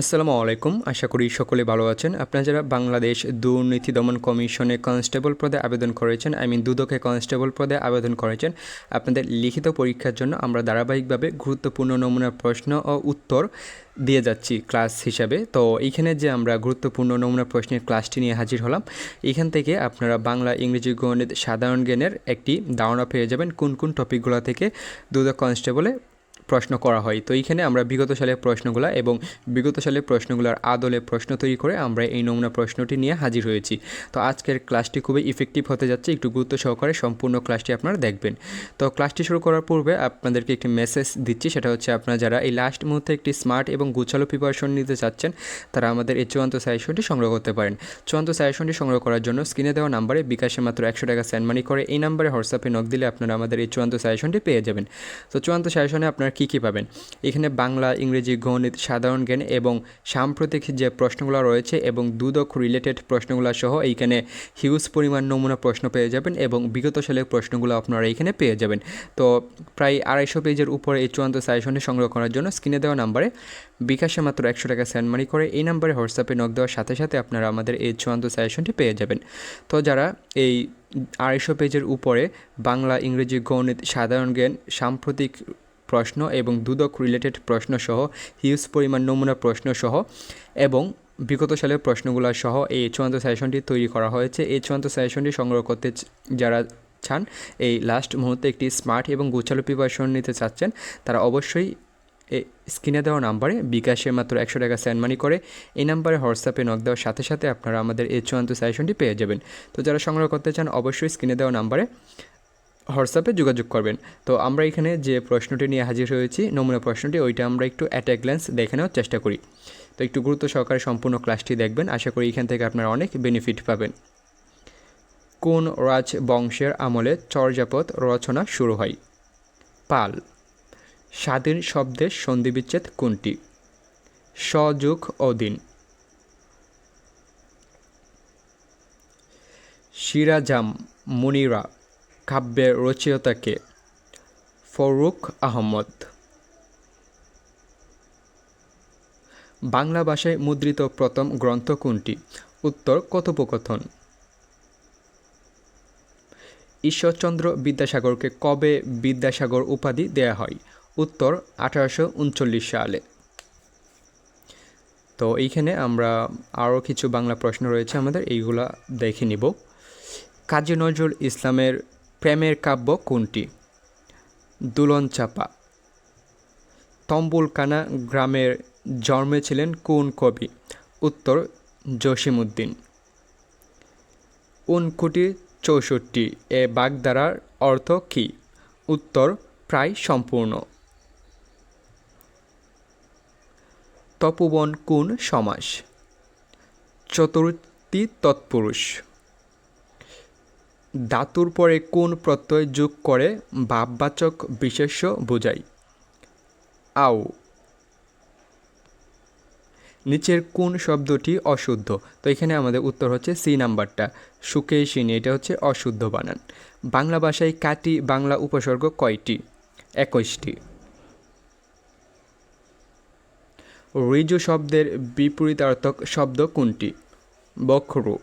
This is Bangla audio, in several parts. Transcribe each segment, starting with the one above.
আসসালামু আলাইকুম। আশা করি সকলে ভালো আছেন। আপনারা যারা বাংলাদেশ দুর্নীতি দমন কমিশনে কনস্টেবল পদে আবেদন করেছেন, আই মিন দুদকে কনস্টেবল পদে আবেদন করেছেন, আপনাদের লিখিত পরীক্ষার জন্য আমরা ধারাবাহিকভাবে গুরুত্বপূর্ণ নমুনার প্রশ্ন ও উত্তর দিয়ে যাচ্ছি ক্লাস হিসাবে। তো এইখানে যে আমরা গুরুত্বপূর্ণ নমুনা প্রশ্নের ক্লাসটি নিয়ে হাজির হলাম এখান থেকে আপনারা বাংলা, ইংরেজি, গণিত সাধারণ জ্ঞানের একটি ধারণা পেয়ে যাবেন কোন কোন টপিকগুলো থেকে দুদক কনস্টেবলে প্রশ্ন করা হয়। তো এইখানে আমরা বিগত সালের প্রশ্নগুলো এবং বিগত সালের প্রশ্নগুলোর আদলে প্রশ্ন তৈরি করে আমরা এই নমুনা প্রশ্নটি নিয়ে হাজির হয়েছি। তো আজকের ক্লাসটি খুবই ইফেক্টিভ হতে যাচ্ছে। একটু গুরুত্ব সহকারে সম্পূর্ণ ক্লাসটি আপনারা দেখবেন। তো ক্লাসটি শুরু করার পূর্বে আপনাদেরকে একটি মেসেজ দিচ্ছি। সেটা হচ্ছে আপনারা যারা এই লাস্ট মুহূর্তে একটি স্মার্ট এবং গুছালো প্রিপারেশন নিতে চাচ্ছেন, তারা আমাদের এই চূড়ান্ত সাজেশনটি সংগ্রহ করতে পারেন। চূড়ান্ত সাজেশনটি সংগ্রহ করার জন্য স্ক্রিনে দেওয়া নাম্বারে বিকাশে মাত্র একশো টাকা সেন্ড মানি করে। এই নাম্বারে হোয়াটসঅ্যাপে নক দিলে আপনারা আমাদের এই চূড়ান্ত সাজেশনটি পেয়ে যাবেন। তো চূড়ান্ত সাজেশনে আপনারা কী কী পাবেন? এখানে বাংলা, ইংরেজি, গণিত, সাধারণ জ্ঞান এবং সাম্প্রতিক যে প্রশ্নগুলো রয়েছে এবং দুদক রিলেটেড প্রশ্নগুলো সহ এইখানে হিউজ পরিমাণ নমুনা প্রশ্ন পেয়ে যাবেন এবং বিগত সালের প্রশ্নগুলো আপনারা এইখানে পেয়ে যাবেন। তো প্রায় আড়াইশো পেজের উপরে এই চূড়ান্ত সাজেশনটি সংগ্রহ করার জন্য স্ক্রিনে দেওয়া নাম্বারে বিকাশে মাত্র একশো টাকা সেন্ড মানি করে এই নাম্বারে হোয়াটসঅ্যাপে নক দেওয়ার সাথে সাথে আপনারা আমাদের এই চূড়ান্ত সাজেশনটি পেয়ে যাবেন। তো যারা এই আড়াইশো পেজের উপরে বাংলা, ইংরেজি, গণিত, সাধারণ জ্ঞান, সাম্প্রতিক প্রশ্ন এবং দুদক রিলেটেড প্রশ্ন সহ হিউজ পরিমাণ নমুনা প্রশ্ন সহ এবং বিগত সালের প্রশ্নগুলো সহ এই চূড়ান্ত সেশনটি তৈরি করা হয়েছে। এই চূড়ান্ত সেশনটি সংগ্রহ করতে যারা চান, এই লাস্ট মুহূর্তে একটি স্মার্ট এবং গোছালো প্রিপারেশন নিতে চাচ্ছেন, তারা অবশ্যই স্ক্রিনে দেওয়া নাম্বারে বিকাশে মাত্র একশো টাকা সেন্ড মানি করে এই নাম্বারে হোয়াটসঅ্যাপে নক দেওয়ার সাথে সাথে আপনারা আমাদের এই চূড়ান্ত সেশনটি পেয়ে যাবেন। তো যারা সংগ্রহ করতে চান, অবশ্যই স্ক্রিনে দেওয়া নাম্বারে হোয়াটসঅ্যাপে যোগাযোগ করবেন। তো আমরা এখানে যে প্রশ্নটি নিয়ে হাজির হয়েছি, নমুনা প্রশ্নটি, ওইটা আমরা একটু অ্যাট এ গ্ল্যান্স দেখে নেওয়ার চেষ্টা করি। তো একটু গুরুত্ব সহকারে সম্পূর্ণ ক্লাসটি দেখবেন। আশা করি এখান থেকে আপনারা অনেক বেনিফিট পাবেন। কোন রাজবংশের আমলে চর্যাপদ রচনা শুরু হয়? পাল। স্বাধীন শব্দের সন্ধিবিচ্ছেদ কোনটি? সযুগ অধীন সিরাজাম, মুনিরা কাব্যের রচয়িতাকে ফরুক আহমদ। বাংলা ভাষায় মুদ্রিত প্রথম গ্রন্থ কোনটি? উত্তর, কথোপকথন। ঈশ্বরচন্দ্র বিদ্যাসাগরকে কবে বিদ্যাসাগর উপাধি দেয়া হয়? উত্তর, আঠারোশো উনচল্লিশ সালে। তো এইখানে আমরা আরও কিছু বাংলা প্রশ্ন রয়েছে আমাদের, এইগুলা দেখে নিব। কাজী নজরুল ইসলামের প্রেমের কাব্য কোনটি? দুলন চাপা তম্বুলকানা গ্রামের জন্মেছিলেন কোন কবি? উত্তর জসিমুদ্দিন উনকুটি চৌষট্টি, এ বাগধারার অর্থ কী? উত্তর, প্রায় সম্পূর্ণ। তপোবন কোন সমাস? চতুর্থী তৎপুরুষ। ধাতুর পরে কোন প্রত্যয় যোগ করে ভাববাচক বিশেষ্য বোঝায়? আও নিচের কোন শব্দটি অশুদ্ধ? তো এখানে আমাদের উত্তর হচ্ছে সি নাম্বারটা। সুখে সিনি, এটা হচ্ছে অশুদ্ধ বানান। বাংলা ভাষায় কাটি, বাংলা উপসর্গ কয়টি? একুশটি। ঋজু শব্দের বিপরীতার্থক শব্দ কোনটি? বক্ষরু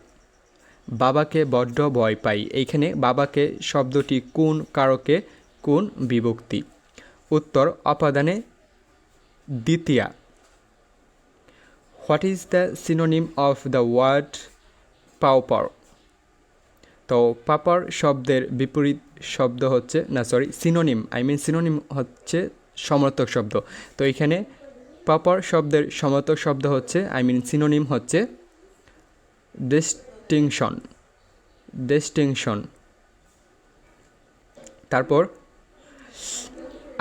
বাবাকে বড্ড ভয় পাই। এইখানে বাবাকে শব্দটি কোন কারকে কোন বিভক্তি? উত্তর অপাদানে দ্বিতীয়া। What is the synonym of the word pauper তো পাপার শব্দের বিপরীত শব্দ হচ্ছে, না sorry synonym I mean synonym হচ্ছে সমর্থক শব্দ। তো এখানে পাপার শব্দের সমর্থক শব্দ হচ্ছে আই মিন সিনোনিম হচ্ছে ডিস্টিংশন ডিস্টিংশন তারপর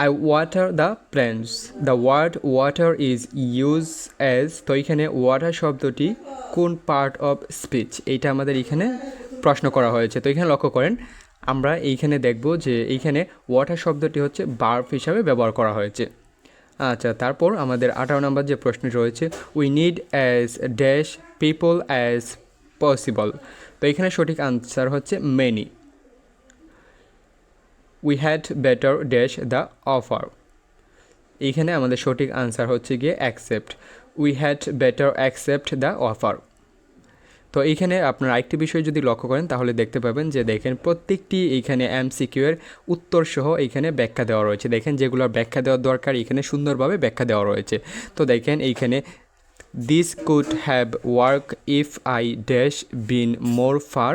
I water the plants the word water is use as তো এখানে ওয়াটার শব্দটি কোন পার্ট অফ স্পিচ এইটা আমাদের এখানে প্রশ্ন করা হয়েছে। তো এখানে লক্ষ্য করেন, আমরা এইখানে দেখব যে এইখানে ওয়াটার শব্দটি হচ্ছে বার্ফ হিসাবে ব্যবহার করা হয়েছে। আচ্ছা তারপর আমাদের আঠারো নম্বর যে প্রশ্ন রয়েছে we need as dash people as possible তো এখানে সঠিক আনসার হচ্ছে many we had better dash the offer এইখানে আমাদের সঠিক আনসার হচ্ছে গিয়ে accept we had better accept the offer তো এইখানে আপনার আরেকটি বিষয় যদি লক্ষ্য করেন, তাহলে দেখতে পাবেন যে দেখেন প্রত্যেকটি এইখানে এমসিকিউ এর উত্তর সহ এইখানে ব্যাখ্যা দেওয়া রয়েছে। দেখেন যেগুলোর ব্যাখ্যা দেওয়ার দরকার, এখানে সুন্দরভাবে ব্যাখ্যা দেওয়া রয়েছে। তো দেখেন এইখানে this could have work if I dash been more far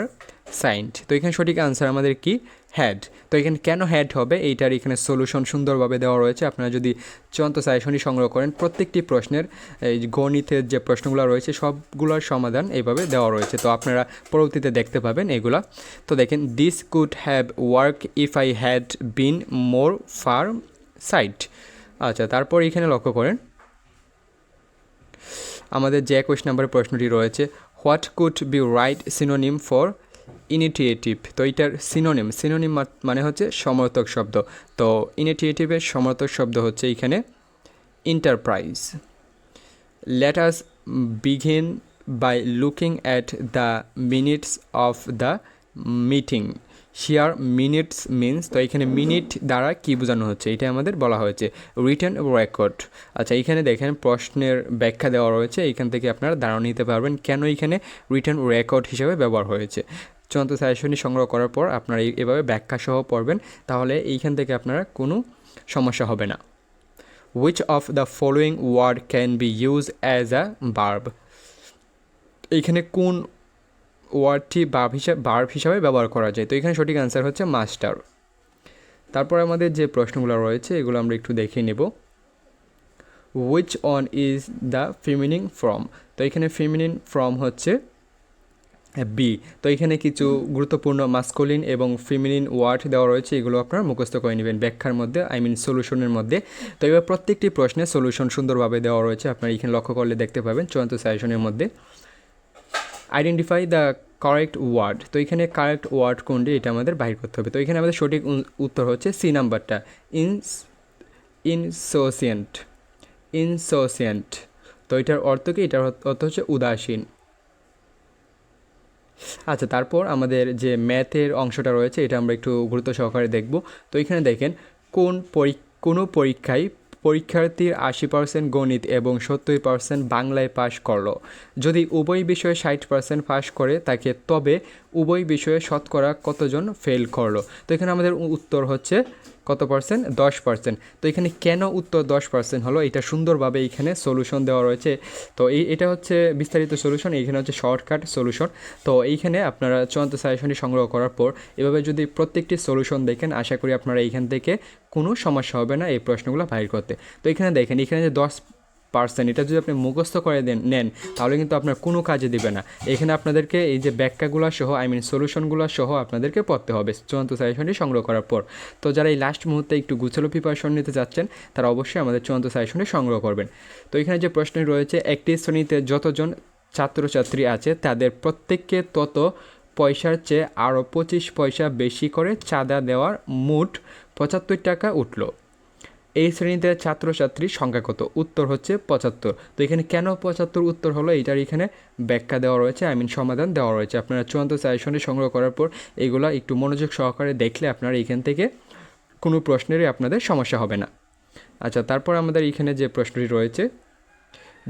sighted তো এখানে সঠিক আনসার আমাদের কি? হ্যাড তো এখানে কেন হ্যাড হবে? এইটার এখানে সলিউশন সুন্দরভাবে দেওয়া রয়েছে। আপনারা যদি চন্ত সাজেশনই সংগ্রহ করেন, প্রত্যেকটি প্রশ্নের, এই গণিতের যে প্রশ্নগুলো রয়েছে, সবগুলোর সমাধান এইভাবে দেওয়া রয়েছে। তো আপনারা পরবর্তীতে দেখতে পাবেন এগুলা। তো দেখেন this could have work if I had been more far sight আচ্ছা তারপর এখানে লক্ষ্য করেন। আমাদের যে একুশ নম্বরের প্রশ্নটি রয়েছে, what could be right synonym for initiative? তো এইটার সিনোনিম সিনোনিম মানে হচ্ছে সমর্থক শব্দ। তো ইনিটিয়েটিভের সমর্থক শব্দ হচ্ছে এখানে enterprise let us begin by looking at the minutes of the meeting here minutes means তো এখানে মিনিট দ্বারা কি বোঝানো হচ্ছে? এটা আমাদের বলা হয়েছে রিটার্ন রেকর্ড আচ্ছা এখানে দেখেন প্রশ্নের ব্যাখ্যা দেওয়া রয়েছে, এখান থেকে আপনারা ধারণা নিতে পারবেন কেন এখানে রিটার্ন রেকর্ড হিসেবে ব্যবহার হয়েছে। চূড়ান্ত সাজেশনই সংগ্রহ করার পর আপনারা এভাবে ব্যাখ্যা সহ পড়বেন, তাহলে এইখান থেকে আপনারা কোনো সমস্যা হবে না। Which of the following word can be use as a verb এইখানে কোন ওয়ার্ডটি বার্ব হিসাবে বার্ব হিসাবে ব্যবহার করা যায়। তো এখানে সঠিক অ্যান্সার হচ্ছে মাস্টার তারপর আমাদের যে প্রশ্নগুলো রয়েছে, এগুলো আমরা একটু দেখে নেব। Which one is the feminine from তো এখানে ফিমিনিন ফ্রম হচ্ছে বি তো এখানে কিছু গুরুত্বপূর্ণ মাস্কুলিন এবং ফিমিনিন ওয়ার্ড দেওয়া রয়েছে, এগুলো আপনারা মুখস্থ করে নেবেন ব্যাখ্যার মধ্যে আই মিন সলিউশনের মধ্যে। তো এবার প্রত্যেকটি প্রশ্নে সলিউশন সুন্দরভাবে দেওয়া রয়েছে, আপনারা এখানে লক্ষ্য করলে দেখতে পাবেন চূড়ান্ত সাজেশনের মধ্যে। আইডেন্টিফাই দ্য কারেক্ট ওয়ার্ড তো এখানে কারেক্ট ওয়ার্ড কোনটি এটা আমাদের বাহির করতে হবে। তো এখানে আমাদের সঠিক উত্তর হচ্ছে সি নাম্বারটা ইনস ইনসোসিয়েন্ট ইনসোসিয়েন্ট তো এটার অর্থ কি? এটার অর্থ হচ্ছে উদাসীন। আচ্ছা তারপর আমাদের যে ম্যাথের অংশটা রয়েছে, এটা আমরা একটু গুরুত্ব সহকারে দেখব। তো এখানে দেখেন, কোন পরী, কোনো পরীক্ষায় পরীক্ষার্থীর আশি পার্সেন্ট গণিত এবং সত্তর পার্সেন্ট বাংলায় পাশ করল। যদি উভয় বিষয়ে ষাট পার্সেন্ট পাশ করে, তাকে তবে উভয় বিষয়ে শতকরা কতজন ফেল করল? তো এখানে আমাদের উত্তর হচ্ছে কত পার্সেন্ট? দশ পার্সেন্ট। তো এখানে কেন উত্তর দশ পার্সেন্ট হলো? এটা সুন্দরভাবে এখানে সলিউশন দেওয়া রয়েছে। তো এই, এটা হচ্ছে বিস্তারিত সলিউশন এইখানে হচ্ছে শর্টকাট সলিউশন তো এইখানে আপনারা চূড়ান্ত সাজেশনটি সংগ্রহ করার পর, এভাবে যদি প্রত্যেকটি সলিউশন দেখেন, আশা করি আপনারা এইখান থেকে কোনো সমস্যা হবে না এই প্রশ্নগুলো বাইর করতে। তো এখানে দেখেন, এখানে যে দশ পার্সেন্ট এটা যদি আপনি মুখস্থ করে দেন, নেন, তাহলে কিন্তু আপনার কোনো কাজে দিবে না। এখানে আপনাদেরকে এই যে ব্যাখ্যাগুলো সহ আই মিন সলিউশনগুলো সহ আপনাদেরকে পড়তে হবে চূড়ান্ত সাজেশনটি সংগ্রহ করার পর। তো যারা এই লাস্ট মুহূর্তে একটু গুছালো প্রিপারেশন নিতে যাচ্ছেন তারা অবশ্যই আমাদের চূড়ান্ত সাজেশনটি সংগ্রহ করবেন। তো এখানে যে প্রশ্ন রয়েছে, একটি শ্রেণীতে যতজন ছাত্রছাত্রী আছে, তাদের প্রত্যেককে তত পয়সার চেয়ে আরও পঁচিশ পয়সা বেশি করে চাঁদা দেওয়ার মোট পঁচাত্তর টাকা উঠল। এই শ্রেণীতে ছাত্রছাত্রীর সংখ্যা কত? উত্তর হচ্ছে পঁচাত্তর। তো এখানে কেন পঁচাত্তর উত্তর হলো? এটার এখানে ব্যাখ্যা দেওয়া রয়েছে, আই মিন সমাধান দেওয়া রয়েছে। আপনারা চূড়ান্ত সাজেশনে সংগ্রহ করার পর এগুলো একটু মনোযোগ সহকারে দেখলে আপনারা এখান থেকে কোনো প্রশ্নেরই আপনাদের সমস্যা হবে না। আচ্ছা তারপর আমাদের এখানে যে প্রশ্নটি রয়েছে,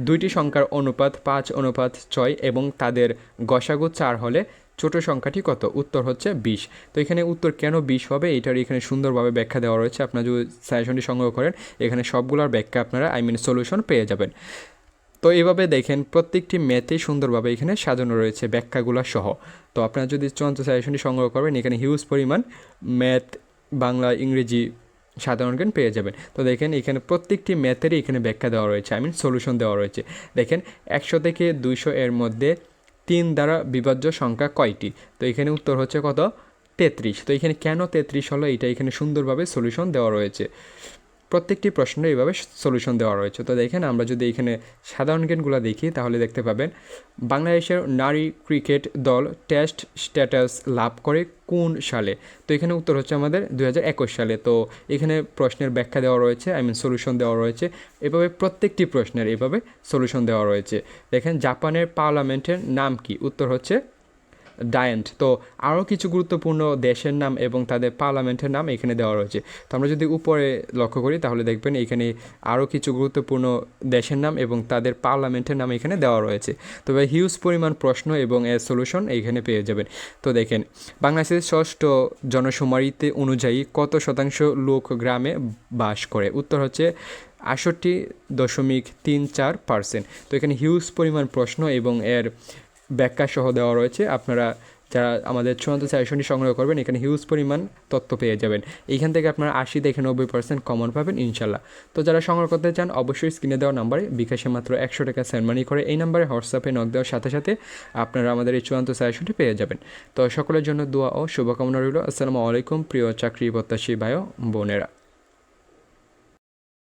দুইটি সংখ্যার অনুপাত পাঁচ, অনুপাত ছয় এবং তাদের গসাগু চার হলে ছোট সংখ্যাটি কত? উত্তর হচ্ছে বিশ। তো এখানে উত্তর কেন বিশ হবে? এটার এখানে সুন্দরভাবে ব্যাখ্যা দেওয়া রয়েছে। আপনারা যদি সাজেশনটি সংগ্রহ করেন, এখানে সবগুলোর ব্যাখ্যা আপনারা আই মিন সলিউশন পেয়ে যাবেন। তো এইভাবে দেখেন, প্রত্যেকটি ম্যাথেই সুন্দরভাবে এখানে সাজানো রয়েছে ব্যাখ্যাগুলো সহ। তো আপনারা যদি চূড়ান্ত সাজেশনটি সংগ্রহ করবেন, এখানে হিউজ পরিমাণ ম্যাথ বাংলা, ইংরেজি সাধারণ জ্ঞান পেয়ে যাবেন। তো দেখেন, এখানে প্রত্যেকটি ম্যাথেরই এখানে ব্যাখ্যা দেওয়া রয়েছে আই মিন সলিউশন দেওয়া রয়েছে। দেখেন, একশো থেকে দুইশো এর মধ্যে তিন দ্বারা বিভাজ্য সংখ্যা কয়টি? তো এখানে উত্তর হচ্ছে কত? তেত্রিশ। তো এখানে কেন তেত্রিশ হলো? এটা এখানে সুন্দরভাবে সলিউশন দেওয়া রয়েছে। প্রত্যেকটি প্রশ্নের এইভাবে সলিউশন দেওয়া রয়েছে। তো দেখেন, আমরা যদি এখানে সাধারণ জ্ঞানগুলো দেখি, তাহলে দেখতে পাবেন, বাংলাদেশের নারী ক্রিকেট দল টেস্ট স্ট্যাটাস লাভ করে কোন সালে? তো এখানে উত্তর হচ্ছে আমাদের দু হাজার একুশ সালে। তো এখানে প্রশ্নের ব্যাখ্যা দেওয়া রয়েছে আই মিন সলিউশন দেওয়া রয়েছে। এভাবে প্রত্যেকটি প্রশ্নের এভাবে সলিউশন দেওয়া রয়েছে। দেখেন, জাপানের পার্লামেন্টের নাম কি? উত্তর হচ্ছে ডায়েন্ট। তো আরও কিছু গুরুত্বপূর্ণ দেশের নাম এবং তাদের পার্লামেন্টের নাম এখানে দেওয়া রয়েছে। তো আমরা যদি উপরে লক্ষ্য করি, তাহলে দেখবেন এখানে আরও কিছু গুরুত্বপূর্ণ দেশের নাম এবং তাদের পার্লামেন্টের নাম এখানে দেওয়া রয়েছে। তবে হিউজ পরিমাণ প্রশ্ন এবং এর সলিউশন এইখানে পেয়ে যাবেন। তো দেখেন, বাংলাদেশের ষষ্ঠ জনশুমারিতে অনুযায়ী কত শতাংশ লোক গ্রামে বাস করে? উত্তর হচ্ছে আষট্টি দশমিক তিন চার পার্সেন্ট। তো এখানে হিউজ পরিমাণ প্রশ্ন এবং এর ব্যাখ্যা সহ দেওয়া রয়েছে। আপনারা যারা আমাদের চূড়ান্ত সাজেশনটি সংগ্রহ করবেন, এখানে হিউজ পরিমাণ তথ্য পেয়ে যাবেন। এইখান থেকে আপনারা আশি থেকে নব্বই পার্সেন্ট কমন পাবেন ইনশাল্লাহ তো যারা সংগ্রহ করতে চান, অবশ্যই স্ক্রিনে দেওয়া নাম্বারে বিকাশে মাত্র একশো টাকা সেন্ড মানি করে এই নাম্বারে হোয়াটসঅ্যাপে নক দেওয়ার সাথে সাথে আপনারা আমাদের এই চূড়ান্ত সাজেশনটি পেয়ে যাবেন। তো সকলের জন্য দোয়া ও শুভকামনা রইল। আসসালামু আলাইকুম, প্রিয় চাকরি প্রত্যাশী ভাই বোনেরা।